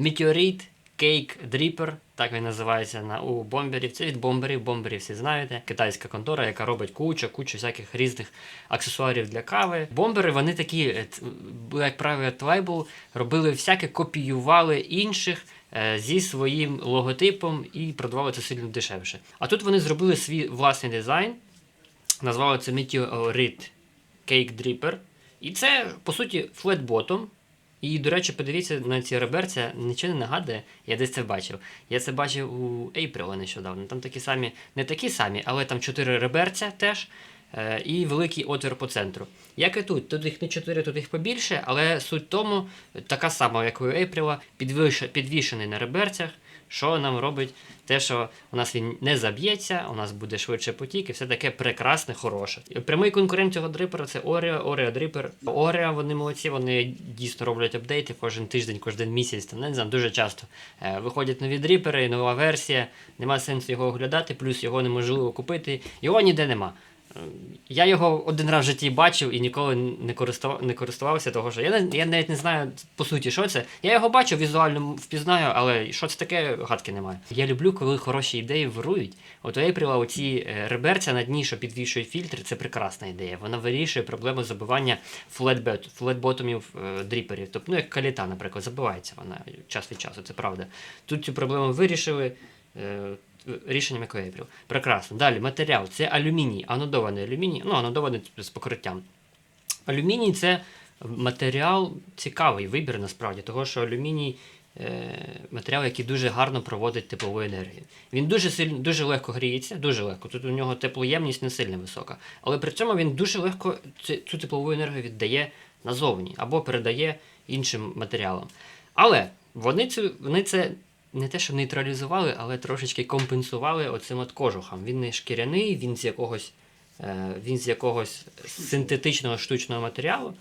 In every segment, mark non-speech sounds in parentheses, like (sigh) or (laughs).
Meteorite Cake Dripper, так він називається на у бомберів. Це від бомберів. Бомберів всі знаєте. Китайська контора, яка робить кучу, кучу всяких різних аксесуарів для кави. Бомбери, вони такі, е, як Private Label, робили всяке, копіювали інших. е, Зі своїм логотипом і продавали це сильно дешевше. А тут вони зробили свій власний дизайн, назвали це Meteorite Cake Dripper. І це, по суті, флетботом. І, до речі, подивіться на ці реберця, нічого не нагадує, я десь це бачив. Я це бачив у Ейприла нещодавно. Там такі самі, не такі самі, але там чотири реберця теж. е, І великий отвір по центру. Як і тут, тут їх не чотири, тут їх побільше, але суть тому, така сама, як у підвиш- підвішений на реберцях, що нам робить те, що у нас він не заб'ється, у нас буде швидше потік, і все таке прекрасне, хороше. Прямий конкурент цього дрипера це Oreo, Oreo Dripper. Oreo, вони молодці, вони дійсно роблять апдейти кожен тиждень, кожен місяць, там, не знаю, дуже часто. Е, Виходять нові дрипери, нова версія, нема сенсу його оглядати, плюс його неможливо купити, його ніде нема. Я його один раз в житті бачив і ніколи не користував, не користувався, того що я, я навіть не знаю по суті, що це. Я його бачу, візуально впізнаю, але що це таке, гадки немає. Я люблю, коли хороші ідеї вирують. От у April оці е, реберця на дні, що підвішують фільтри, це прекрасна ідея. Вона вирішує проблему забивання флетбет, флетботомів е, дріперів. Тобто, ну як каліта, наприклад, забивається вона час від часу, це правда. Тут цю проблему вирішили. Е, Рішенням як у April. Прекрасно. Далі матеріал це алюміній, анодований алюміній, ну анодований з покриттям. Алюміній це матеріал цікавий вибір насправді, того що алюміній е, матеріал, який дуже гарно проводить теплову енергію. Він дуже сильно, дуже легко гріється, дуже легко. Тут у нього теплоємність не сильно висока. Але при цьому він дуже легко цю теплову енергію віддає назовні або передає іншим матеріалам. Але вони, цю, вони це не те, що нейтралізували, але трошечки компенсували оцим от кожухом. Він не шкіряний, він з якогось, е, він з якогось синтетичного штучного матеріалу,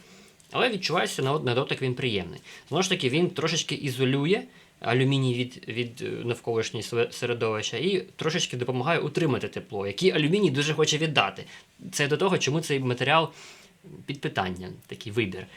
але відчувається на, на дотик він приємний. Знову ж таки, він трошечки ізолює алюміній від, від е, навколишнього середовища і трошечки допомагає утримати тепло, який алюміній дуже хоче віддати. Це до того, чому цей матеріал під питання, такий вибір.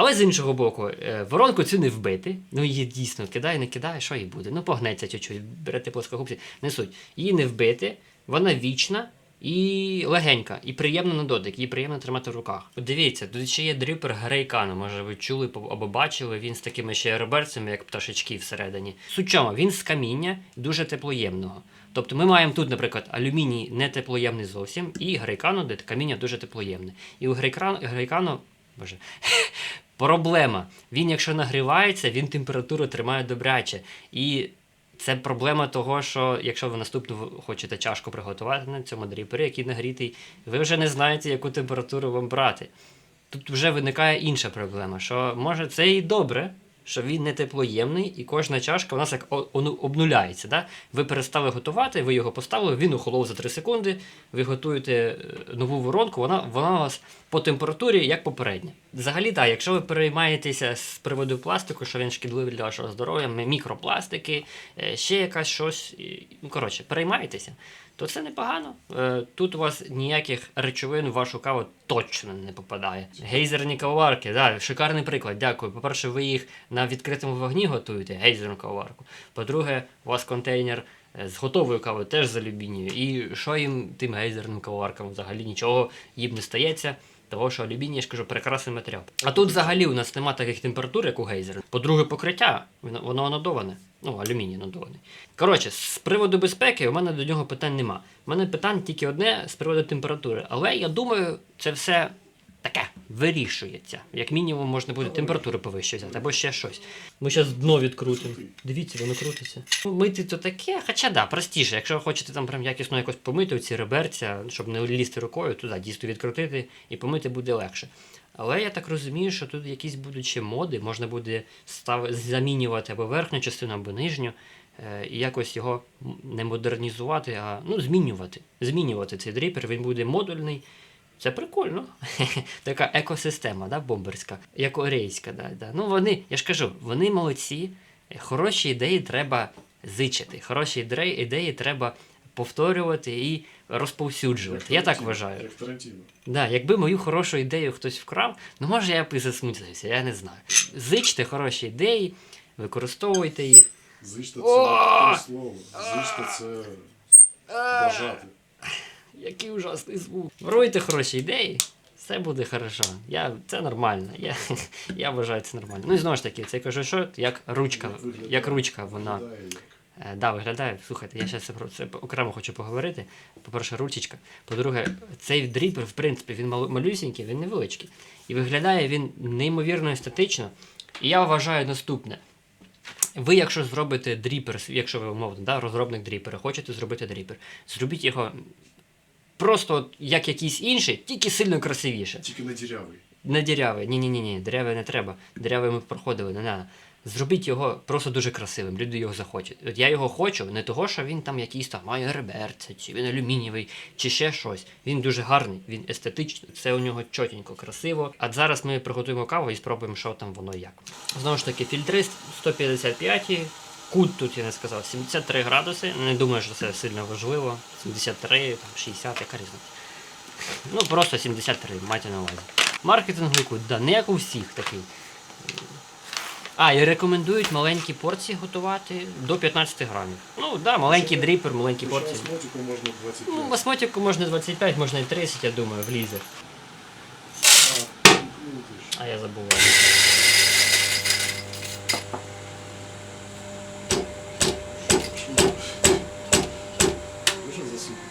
Але з іншого боку, е, воронку цю не вбити. Ну її дійсно кидає, не кидає, що їй буде. Ну погнеться чуть-чуть, берете плоскогубці, не суть. Її не вбити, вона вічна і легенька, і приємна на дотик, її приємно тримати в руках. Дивіться, тут ще є дрипер Грейкану, може ви чули або бачили, він з такими ще реберцями, як пташечки всередині. Суть чому, він з каміння дуже теплоємного. Тобто ми маємо тут, наприклад, алюміній не теплоємний зовсім, і грейкану, де каміння дуже теплоємне. І у грейкану боже, (laughs) проблема. Він, якщо нагрівається, він температуру тримає добряче. І це проблема того, що якщо ви наступну хочете чашку приготувати на цьому дріпері, який нагрітий, ви вже не знаєте, яку температуру вам брати. Тут вже виникає інша проблема, що може це і добре, що він не теплоємний, і кожна чашка у нас як обнуляється. Да? Ви перестали готувати, ви його поставили, він охолов за 3 секунди, ви готуєте е, нову воронку, вона, вона у вас по температурі як попередня. Взагалі, так, якщо ви переймаєтеся з приводу пластику, що він шкідливий для вашого здоров'я, мікропластики, е, ще якась щось, ну коротше, переймаєтеся, то це непогано. Е, Тут у вас ніяких речовин в вашу каву точно не попадає. Гейзерні кавоварки, да, шикарний приклад, дякую. По-перше, ви їх на відкритому вогні готуєте, гейзерну кавоварку. По-друге, у вас контейнер е, з готовою кавою теж з. І що їм тим гейзерним кавоваркам взагалі нічого їм не стається. Того, що алюміній, я ж кажу, прекрасний матеріал. А тут взагалі у нас нема таких температур, як у гейзера. По-друге, покриття, воно, воно анодоване. Ну, алюміній надований. Коротше, з приводу безпеки у мене до нього питань нема. У мене питань тільки одне з приводу температури. Але я думаю, це все таке вирішується. Як мінімум можна буде температуру повищувати або ще щось. Ми зараз дно відкрутимо. Дивіться, воно крутиться. Ну, Мити то таке, хоча да, простіше. Якщо ви хочете там прям якісно якось помити ці реберця, щоб не лізти рукою, то да, дійсно відкрутити і помити буде легше. Але я так розумію, що тут якісь будуть ще моди, можна буде став... замінювати або верхню частину, або нижню, е, і якось його не модернізувати, а ну, змінювати. Змінювати цей дріпер, він буде модульний. Це прикольно. (laughs) така екосистема, да, бомберська, як орейська. Да, да. Ну, вони, я ж кажу, вони молодці. Хороші ідеї треба зичити. Хороші ідеї, треба повторювати і розповсюджувати. Я так вважаю. Да, якби мою хорошу ідею хтось вкрав, ну може я б і засмутився, я не знаю. Зичте хороші ідеї, використовуйте їх. Зичте це слово. Зичте це бажати. Який ужасний звук. Воруйте хороші ідеї, все буде хорошо. Я, це нормально. Я, (laughs) я вважаю це нормально. Ну і знову ж таки, цей кажушот як ручка, Як ручка вона. Е, да, виглядає. Слухайте, я зараз про це окремо хочу поговорити. По-перше, ручечка. По-друге, цей дріпер, в принципі, він малюсінький, він невеличкий. І виглядає він неймовірно естетично. І я вважаю наступне. Ви, якщо зробите дріпер, якщо ви умовно, да, розробник дріпера, хочете зробити дріпер, зробіть його просто от як якийсь інший, тільки сильно красивіше. Тільки не дірявий. Не діряве, ні, ні, ні, ні, дереве не треба. Дереве ми проходили, не надо. Зробіть його просто дуже красивим, люди його захочуть. От я його хочу, не того, що він там якийсь там має реберця, чи він алюмінієвий, чи ще щось. Він дуже гарний, він естетичний, все у нього чотенько, красиво. А зараз ми приготуємо каву і спробуємо, що там воно як. Знову ж таки, фільтри 155. Кут тут я не сказав 73 градуси. Не думаю, що це сильно важливо. 73, там 60, яка різниця. Ну, просто 73, майте на увазі. Маркетинговий кут, да, не як у всіх такий. А, і рекомендують маленькі порції готувати до 15 грамів. Ну, да, маленький дріпер, маленькі порції. осмотику можна 25. Ну, басмотику можна 25, можна і 30, я думаю, влізе. А, ну. А я забуваю. Дуже засипав.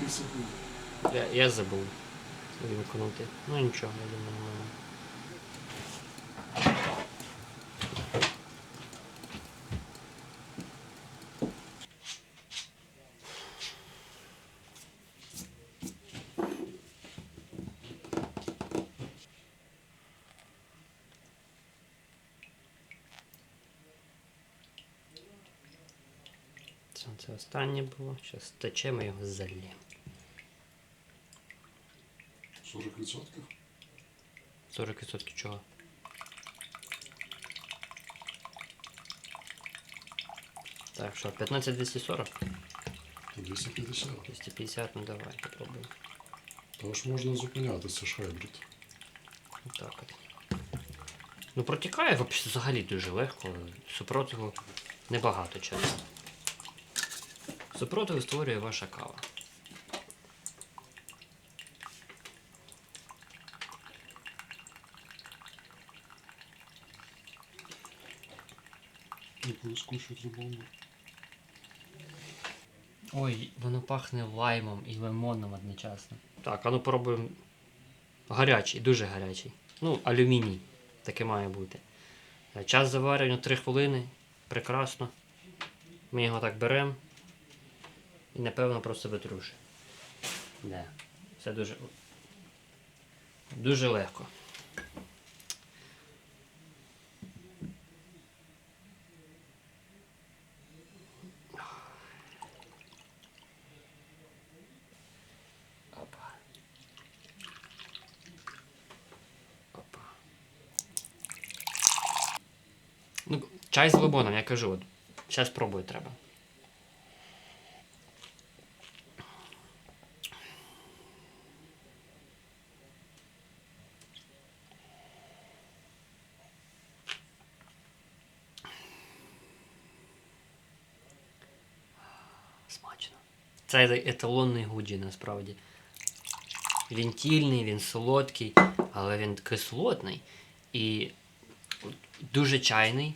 Пів секунди. Я, забув вимкнути. Ну нічого, я думаю. Це, останнє було. Зараз течемо його зальємо. 40%? 40% чого? Так, що, 15 240? 250. 250, ну давай, попробуємо. Тож можна зупиняти, це ж хайбрид. Так от. Ну протікає вообще взагалі дуже легко. Супротиву небагато часу. Супротиву створює ваша кава. Скушать любому. Ой, воно пахне лаймом і лимоном одночасно. Так, а ну пробуємо. Гарячий, дуже гарячий. Ну, алюміній. Таке має бути. Час заварювання 3 хвилини. Прекрасно. Ми його так беремо. І напевно просто витрушуємо. Да. Все дуже. Дуже легко. Чай з лимоном, я кажу. От. Зараз пробую треба. Смачно. Це еталонний гуджі насправді. Він тільний, він солодкий, але він кислотний і дуже чайний,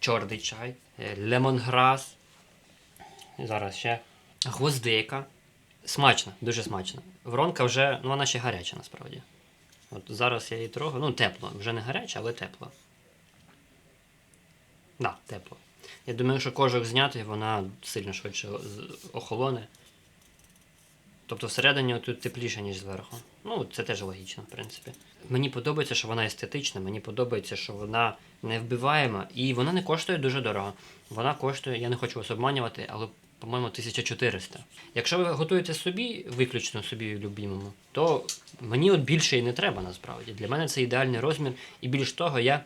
чорний чай, е, лемонграс. Зараз ще гвоздика. Смачно, дуже смачно. Воронка вже, ну вона ще гаряча насправді. От зараз я її трогаю, ну тепло, вже не гаряча, але тепло. Да, тепло. Я думаю, що кожух зняти, вона сильно швидше охолоне. Тобто всередині тут тепліше, ніж зверху. Ну, це теж логічно, в принципі. Мені подобається, що вона естетична, мені подобається, що вона не вбиваєма, і вона не коштує дуже дорого. Вона коштує, я не хочу вас обманювати, але, по-моєму, 1400. Якщо ви готуєте собі, виключно собі любимому, то мені от більше і не треба насправді. Для мене це ідеальний розмір, і більш того, я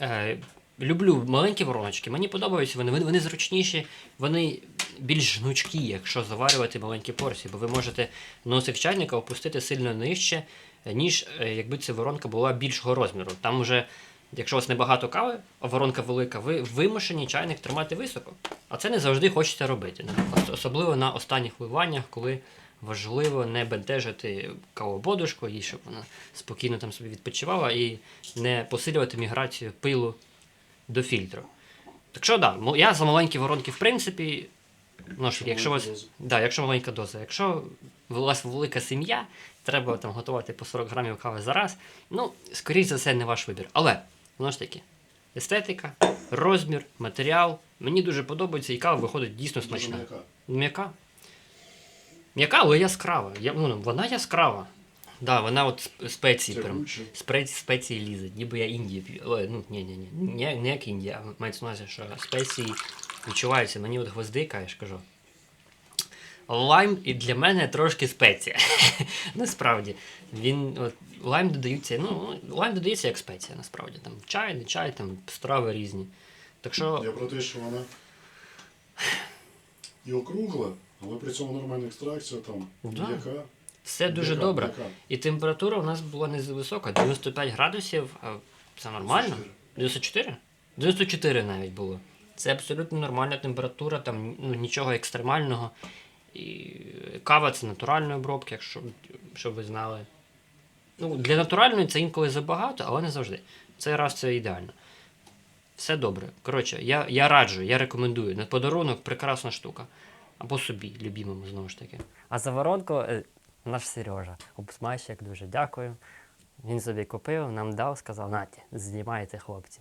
е, люблю маленькі вороночки, мені подобаються вони, вони, вони зручніші, вони більш гнучкі, якщо заварювати маленькі порції, бо ви можете носик чайника опустити сильно нижче, ніж е, якби ця воронка була більшого розміру. Там вже Якщо у вас небагато кави, а воронка велика, ви вимушені чайник тримати високо. А це не завжди хочеться робити. Ос- Особливо на останніх вливаннях, коли важливо не бентежити кавободушку, і щоб вона спокійно там собі відпочивала і не посилювати міграцію пилу до фільтру. Так що, да, я за маленькі воронки, в принципі, ну, ж, якщо у вас, доза. да, якщо маленька доза, якщо у вас велика сім'я, треба там готувати по 40 грамів кави за раз, ну, скоріш за все, не ваш вибір. Але, знову ж таки, естетика, розмір, матеріал. Мені дуже подобається, і кава виходить дійсно Дуже смачна. м'яка. М'яка. М'яка, але яскрава. Я, ну, вона яскрава. Да, вона от сп- спеції прям. Тягуча. Спре- спеції лізуть, ніби я Індія п'ю. Ой, ну, ні, ні, ні. Не, не як Індія, а мається на увазі, що спеції відчуваються. Мені от гвоздика, я ж кажу. Лайм і для мене трошки спеція. (laughs) насправді. Він, от, лайм додаються, ну, лайм додається як спеція, насправді. Там чай, не чай, там страви різні. Так що. Я про те, що вона і округла, але при цьому нормальна екстракція там Да. м'яка. Все дуже М'яка, добре. м'яка. І температура у нас була не висока, 95 градусів. а Це нормально? 94? 94 навіть було. Це абсолютно нормальна температура, там ну, нічого екстремального. І кава це натуральної обробки, якщо щоб ви знали. Ну, для натуральної це інколи забагато, але не завжди. Цей раз це ідеально. Все добре. Коротше, я, я раджу, я рекомендую. На подарунок прекрасна штука. Або собі, любімому, знову ж таки. А за воронку е, наш Сережа, обсмайщик, дуже дякую. Він собі купив, нам дав, сказав, наті, знімайте, хлопці.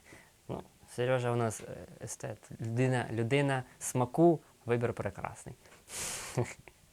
Сережа у нас е, естет, людина, людина смаку, вибір прекрасний. (laughs)